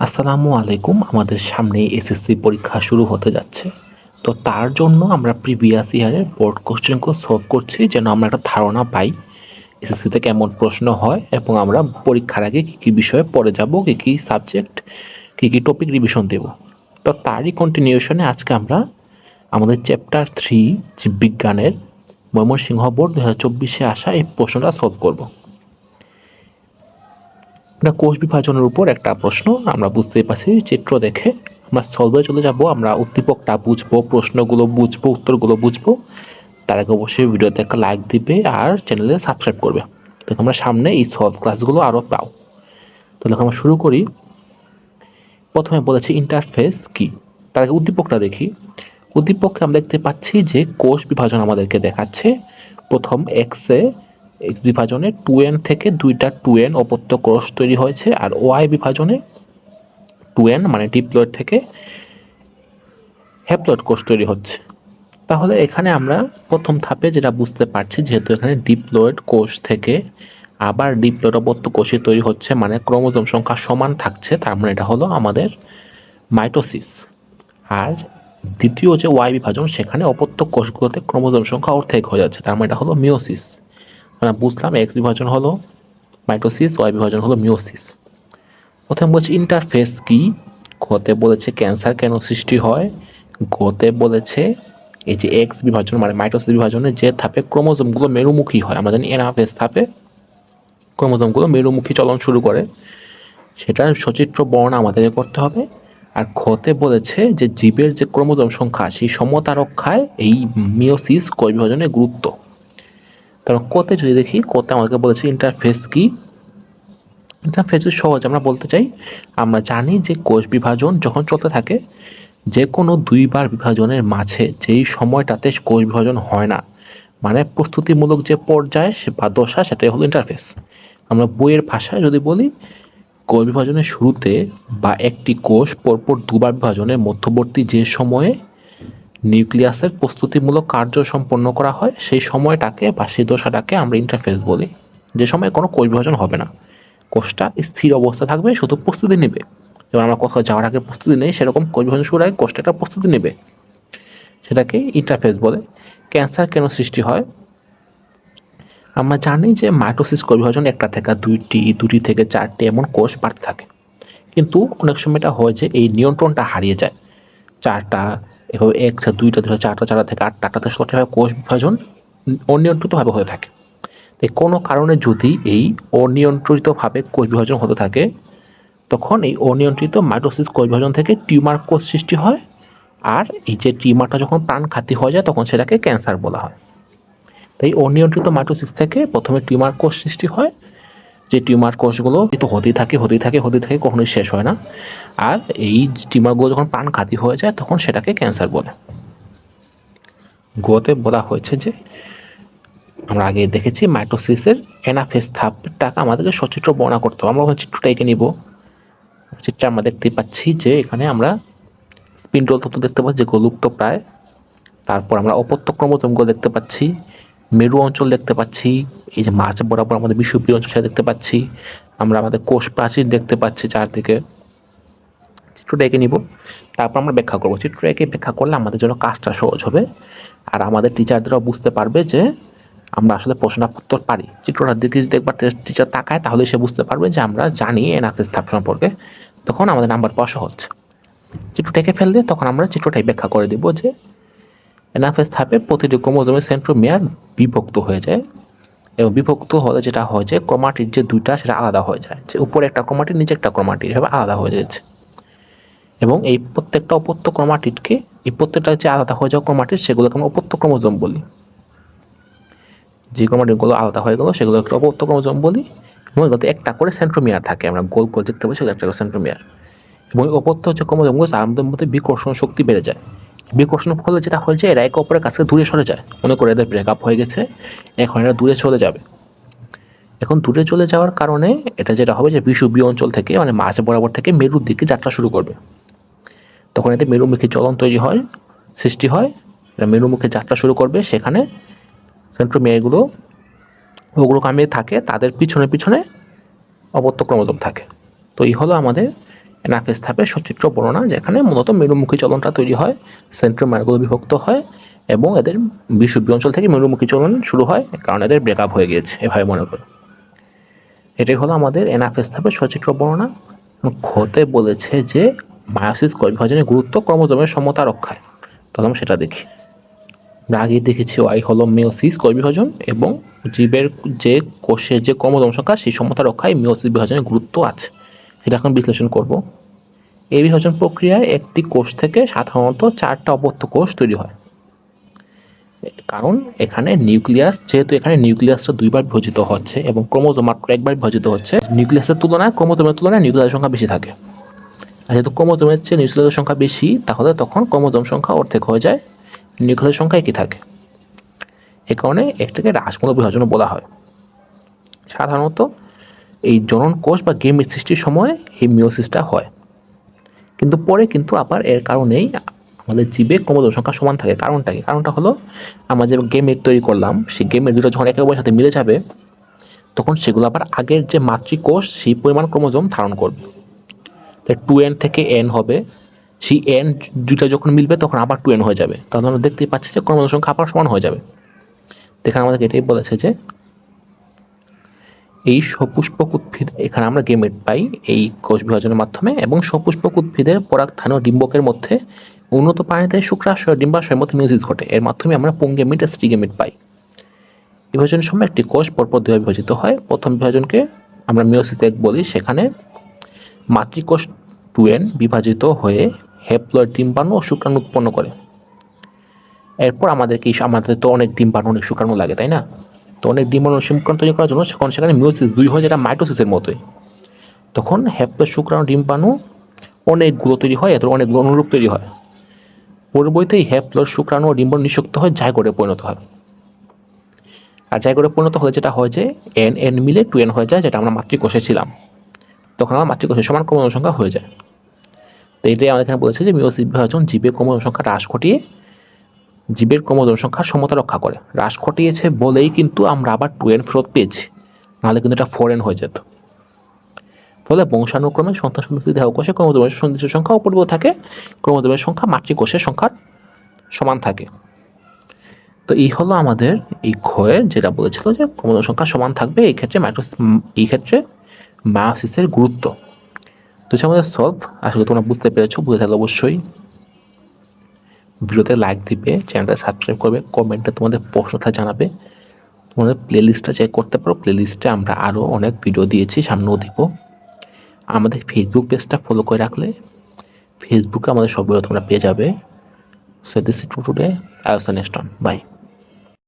আসসালামু আলাইকুম। আমাদের সামনে এসএসসি পরীক্ষা শুরু হতে যাচ্ছে। তো তার জন্য আমরা প্রিভিয়াস ইয়ারের বোর্ড কোশ্চেনগুলো সলভ করছি যেন আমরা একটা ধারণা পাই এসএসসিতে কেমন প্রশ্ন হয় এবং আমরা পরীক্ষার আগে কী কী বিষয়ে পড়ে যাব, কী কী সাবজেক্ট, কী কী টপিক রিভিশন দেব। তো তারই কন্টিনিউশনে আজকে আমরা আমাদের চ্যাপ্টার থ্রি জীববিজ্ঞানের ময়মনসিংহ বোর্ড দু হাজার চব্বিশে আসা এই প্রশ্নটা সলভ করব। এটা কোষ বিভাজনের উপর একটা প্রশ্ন আমরা বুঝতেই পারছি, চিত্র দেখে আমরা সলভে চলে যাব, আমরা উদ্দীপকটা বুঝব, প্রশ্নগুলো বুঝব, উত্তরগুলো বুঝব। তার আগে অবশ্যই ভিডিওতে একটা লাইক দিবে আর চ্যানেলে সাবস্ক্রাইব করবে। দেখো আমরা সামনে এই সলভ ক্লাসগুলো আরও পাও। তাহলে আমরা শুরু করি। প্রথমে বলেছি ইন্টারফেস কি? তার আগে উদ্দীপকটা দেখি। উদ্দীপককে আমরা দেখতে পাচ্ছি যে কোষ বিভাজন আমাদেরকে দেখাচ্ছে। প্রথম এক্সে এক্স বিভাজনে টু এন থেকে দুইটা টু এন অপত্য কোষ তৈরি হয়েছে, আর ওয়াই বিভাজনে টু এন মানে ডিপ্লয়েড থেকে হ্যাপ্লয়েড কোষ তৈরি হচ্ছে। তাহলে এখানে আমরা প্রথম ধাপে যেটা বুঝতে পারছি, যেহেতু এখানে ডিপ্লয়েড কোষ থেকে আবার ডিপ্লয়েড অপত্য কোষে তৈরি হচ্ছে মানে ক্রোমোজোম সংখ্যা সমান থাকছে, তার মানে এটা হলো আমাদের মাইটোসিস। আর দ্বিতীয় যে ওয়াই বিভাজন, সেখানে অপত্য কোষগুলোতে ক্রোমোজোম সংখ্যা অর্ধেক হয়ে যাচ্ছে, তার মানে এটা হলো মিওসিস আমরা বুঝলাম এক্স বিভাজন হলো মাইটোসিস ওয়াই বিভাজন হলো মিওসিস প্রথমে বলছি ইন্টারফেস কি? ঘতে বলেছে ক্যান্সার কেন সৃষ্টি হয়? গতে বলেছে এই যে এক্স বিভাজন মানে মাইটোসিস বিভাজনে যে ধাপে ক্রোমোজোমগুলো মেরুমুখী হয়। জানি এনাফেস ধাপে ক্রোমোজোমগুলো মেরুমুখী চলন শুরু করে। সেটার সচিত্র বর্ণনা আমাদের করতে হবে। আর খতে বলেছে যে জীবের যে ক্রোমোজোম সংখ্যা, সেই সমতা রক্ষায় এই মিওসিস কোষ বিভাজনের গুরুত্ব। কারণ কোতে যদি দেখি, কোতে আমাদেরকে বলেছে ইন্টারফেস কি? ইন্টারফেস সহজ, আমরা বলতে চাই, আমরা জানি যে কোষ বিভাজন যখন চলতে থাকে যে কোনো দুইবার বিভাজনের মাঝে যেই সময়টাতে কোষ বিভাজন হয় না মানে প্রস্তুতিমূলক যে পর্যায়ে বা দশা, সেটাই হলো ইন্টারফেস আমরা বইয়ের ভাষায় যদি বলি, কোষ বিভাজনের শুরুতে বা একটি কোষ পরপর দুবার বিভাজনের মধ্যবর্তী যে সময়ে নিউক্লিয়াসের প্রস্তুতিমূলক কার্য সম্পন্ন করা হয়, সেই সময়টাকে বা সেই দশাটাকে আমরা ইন্টারফেস বলি। যে সময় কোনো কোষ বিভাজন হবে না। কোষটা স্থির অবস্থা থাকবে, শুধু প্রস্তুতি নেবে। যেমন আমরা কোথাও যাওয়ার আগে প্রস্তুতি নেই, সেরকম কোষ বিভাজন শুরু আগে কোষটা একটা প্রস্তুতি নেবে। সেটাকে ইন্টারফেস বলে। ক্যান্সার কেন সৃষ্টি হয়? আমরা জানি যে মাইটোসিস কোষ বিভাজন একটা থেকে দুইটি, দুটি থেকে চারটি এমন কোষ বাড়তে থাকে। কিন্তু অনেক সময় এটা হয় যে এই নিয়ন্ত্রণটা হারিয়ে যায়। চারটা এভাবে এক দুইটা ধরে চারটা চারটা থেকে আটটা আটটাতে সঠিকভাবে কোষ বিভাজন অনিয়ন্ত্রিতভাবে হয়ে থাকে। তাই কোনো কারণে যদি এই অনিয়ন্ত্রিতভাবে কোষ বিভাজন হতে থাকে, তখন এই অনিয়ন্ত্রিত মাইটোসিস কোষ বিভাজন থেকে টিউমার কোষ সৃষ্টি হয় আর এই যে টিউমারটা যখন প্রাণঘাতী হয়ে যায়, তখন সেটাকে ক্যান্সার বলা হয়। তাই অনিয়ন্ত্রিত মাইটোসিস থেকে প্রথমে টিউমার কোষ সৃষ্টি হয়। যে টিউমার কোষগুলো কিন্তু হতেই থাকে হতেই থাকে হতেই থাকে, কখনোই শেষ হয় না। আর এই টিউমারগুলো যখন প্রাণঘাতী হয়ে যায়, তখন সেটাকে ক্যান্সার বলে। গোতে বলা হয়েছে যে, আমরা আগে দেখেছি মাইটোসিসের এনাফেস ধাপটাকে আমাদেরকে সচিত্র বর্ণনা করতে হবে। আমরা চিত্রটা এঁকে নিব। চিত্রে আমরা দেখতে পাচ্ছি যে, এখানে আমরা স্পিন্ডল তত্ত্ব দেখতে পাচ্ছি, যেগুলো লুপ্ত প্রায়। তারপর আমরা অপত্য ক্রমোজমগুলো দেখতে পাচ্ছি। মেরু অঞ্চল দেখতে পাচ্ছি। এই যে মাছ বরাবর আমাদের বিশ্বপ্রিয় অঞ্চল সেটা দেখতে পাচ্ছি। আমরা আমাদের কোষ প্রাচীর দেখতে পাচ্ছি চারদিকে। চিত্রটা এঁকে নিব। তারপর আমরা ব্যাখ্যা করব। চিত্র এঁকে ব্যাখ্যা করলে আমাদের জন্য কাজটা সহজ হবে। আর আমাদের টিচারদেরও বুঝতে পারবে যে আমরা আসলে প্রশ্নটা উত্তর পারি চিত্রটার দিকে যদি একবার টিচার তাকায় তাহলে সে বুঝতে পারবে যে আমরা জানি এনাফেস স্থাপ সম্পর্কে। তখন আমাদের নাম্বার পাওয়া সহজ। চিত্রটা এঁকে ফেললে তখন আমরা চিত্রটাই ব্যাখ্যা করে দিব যে এনাফেস ধাপে প্রতিটি ক্রোমোজোমের সেন্ট্রোমিয়ার বিভক্ত হয়ে যায়। এবং বিভক্ত হলে যেটা হয় যে ক্রোমাটির যে দুইটা সেটা আলাদা হয়ে যায়। যে উপরে একটা ক্রোমাটির, নিচে একটা ক্রোমাটির, এভাবে আলাদা হয়ে যাচ্ছে এবং এই প্রত্যেকটা অপত্য ক্রোমাটিডকে এই প্রত্যেকটা যে আলাদা হয়ে যাওয়া ক্রোমাটিড সেগুলোকে আমরা ক্রোমোজোম বলি। যে ক্রোমাটিডগুলো আলাদা হয়ে গেলো সেগুলো একটা ক্রোমোজোম বলি। এবং এগুলোতে একটা করে সেন্ট্রোমিয়ার থাকে, আমরা গোল গোল দেখতে পাই সেগুলো একটা করে সেন্ট্রোমিয়ার এবং এই অপত্য হচ্ছে ক্রোমোজোমগুলো আমাদের মধ্যে বিকর্ষণ শক্তি বেড়ে যায়। বিকর্ষণ ফলে যেটা হয়েছে এরা একে অপরের কাছে দূরে সরে যায়। মনে করে এদের ব্রেকআপ হয়ে গেছে, এখন এরা দূরে চলে যাবে। এখন দূরে চলে যাওয়ার কারণে এটা যেটা হবে যে বিষুবীয় অঞ্চল থেকে মানে মাঝ বরাবর থেকে মেরুর দিকে যাত্রা শুরু করবে। তখন এতে মেরুমুখী চলন তৈরি হয়, সৃষ্টি হয়। মেরুমুখী যাত্রা শুরু করবে সেখানে। সেন্ট্রোমিয়ারগুলো ওগুলোকামে থাকে, তাদের পিছনে পিছনে অবত্য ক্রমজম থাকে। তো এই হলো আমাদের এনাফেস ধাপের সচিত্র বর্ণনা, যেখানে মূলত মেরুমুখী চলনটা তৈরি হয় সেন্ট্রোমারগুলো বিভক্ত হয়, এবং এদের বিশুদ্ধ অঞ্চল থেকে মেরুমুখী চলন শুরু হয় কারণ এদের ব্রেকআপ হয়ে গিয়েছে, এভাবে মনে করো। এটাই হলো আমাদের এনাফেস ধাপের সচিত্র বর্ণনা। খতে বলেছে যে মায়োসিস কোষ বিভাজনের গুরুত্ব ক্রোমোজোমের সমতা রক্ষায়। তাহলে আমরা সেটা দেখি। আমরা আগেই দেখেছি ওয়াই হলো মিওসিস কোষ বিভাজন, এবং জীবের যে কোষের যে ক্রোমোজোম সংখ্যা, সেই সমতা রক্ষায় মিওসিস বিভাজনের গুরুত্ব আছে। সেটা এখন বিশ্লেষণ করব। এই বিভাজন প্রক্রিয়ায় একটি কোষ থেকে সাধারণত চারটা অপত্য কোষ তৈরি হয়। কারণ এখানে নিউক্লিয়াস, যেহেতু এখানে নিউক্লিয়াসটা দুইবার বিভাজিত হচ্ছে এবং ক্রোমোজোম মাত্র একবার বিভাজিত হচ্ছে, নিউক্লিয়াসের তুলনায়, ক্রোমোজোমের তুলনায় নিউক্লিয়াসের সংখ্যা বেশি থাকে। আর যেহেতু ক্রোমোজোমের চেয়ে নিউক্লিয়াসের সংখ্যা বেশি, তাহলে তখন ক্রোমোজোম সংখ্যা অর্ধেক হয়ে যায় নিউক্লিয়াসের সংখ্যা একই থাকে? এ কারণে একটাকে রাসমূলক বিভাজন বলা হয়। সাধারণত এই জনন কোষ বা গেমের সৃষ্টির সময় এই মিওসিসটা হয়। কিন্তু পরে কিন্তু আবার এর কারণেই আমাদের জীবে ক্রোমোজোম সংখ্যা সমান থাকে। কারণটা কি? কারণটা হলো, আমরা যে গেমের তৈরি করলাম, সেই গেমের দুটো যখন একে অপরের সাথে মিলে যাবে, তখন সেগুলো আবার আগের যে মাতৃকোষ, সেই পরিমাণ ক্রোমোজোম ধারণ করবে। টু এন থেকে এন হবে। সেই এন দুইটা যখন মিলবে, তখন আবার টু এন হয়ে যাবে। তাহলে আমরা দেখতেই পাচ্ছি যে ক্রোমোজোম সংখ্যা আবার সমান হয়ে যাবে। দেখেন আমাদেরকে এটাই বলেছে যে এই সপুষ্পক উদ্ভিদ এখানে আমরা গেমেট পাই এই কোষ বিভাজনের মাধ্যমে এবং সপুষ্পক উদ্ভিদের পরাগধানীয় ডিম্বকের মধ্যে উন্নত প্রাণীতে শুক্রাশয়, ডিম্বাশয়ের মধ্যে মিউজিস ঘটে। এর মাধ্যমে আমরা পুঙ্গেমিট স্ট্রিগেমিট পাই। বিভাজনের সময় একটি কোষ পরপর দুভাবে বিভাজিত হয়। প্রথম বিভাজনকে আমরা মিওসিস এক বলি, সেখানে মাতৃকোষ টুয়েন বিভাজিত হয়ে হেপ্লয়েড ডিম্বাণু ও শুক্রাণু উৎপন্ন করে। এরপর আমাদের কি আমাদের তো অনেক ডিম্বাণু, অনেক শুক্রাণু লাগে, তাই না? তো অনেক ডিম্বাণু শুক্রাণু তৈরি করার জন্য সেখানে সেখানে মিওসিস দুই হয় যেটা মাইটোসিসের মতোই। তখন হ্যাপ্লয়েড শুক্রাণু ডিম্বাণু অনেকগুলো তৈরি হয়, এদের অনেকগুলো অনুরূপ তৈরি হয়। পরবর্তীতে এই হ্যাপ্লয়েড শুক্রাণু ও ডিম্বাণু নিষিক্ত হয়ে জায়গরে পরিণত হয়। আর জায়গরে পরিণত হলে যেটা হয় যে এন এন মিলে টু এন হয়ে যায়, যেটা আমরা মাতৃকোষে ছিলাম। তখন আমার মাতৃকোষের সমান ক্রমণ সংখ্যা হয়ে যায়। তো এটাই আমাদের এখানে বলেছে যে মিওসিস বিভাজন জীবের ক্রমণ সংখ্যা হ্রাস ঘটিয়ে জীবের ক্রোমোজোম সংখ্যার সমতা রক্ষা করে। হ্রাস ঘটিয়েছে বলেই কিন্তু আমরা আবার টু এন ফেরত পেয়েছি। নাহলে কিন্তু এটা ফোর এন হয়ে যেত। ফলে বংশানুক্রমে সন্তান সন্ততি দেহকোষে ক্রোমোজোমের সন্ধির সংখ্যা অপরিবর্তিত থাকে। ক্রোমোজোমের সংখ্যা মাতৃকোষের সংখ্যার সমান থাকে। তো এই হলো আমাদের এই ক্ষয়ের যেটা বলেছিল যে ক্রোমোজোম সংখ্যা সমান থাকবে। এই ক্ষেত্রে মাইটোস এই ক্ষেত্রে মায়োসিসের গুরুত্ব। তো হচ্ছে আমাদের সলভ আসলে তোমরা বুঝতে পেরেছ, বুঝে থাকলে অবশ্যই ভিডিওতে লাইক দিবে চ্যানেলটা সাবস্ক্রাইব করবে কমেন্টে তোমাদের প্রশ্নটা জানাবে। তোমাদের প্লেলিস্টটা চেক করতে পারো প্লেলিস্টে আমরা আরও অনেক ভিডিও দিয়েছি, সামনেও দিব আমাদের ফেসবুক পেজটা ফলো করে রাখলে ফেসবুকে আমাদের সব তোমরা পেয়ে যাবে। So this today I next on bye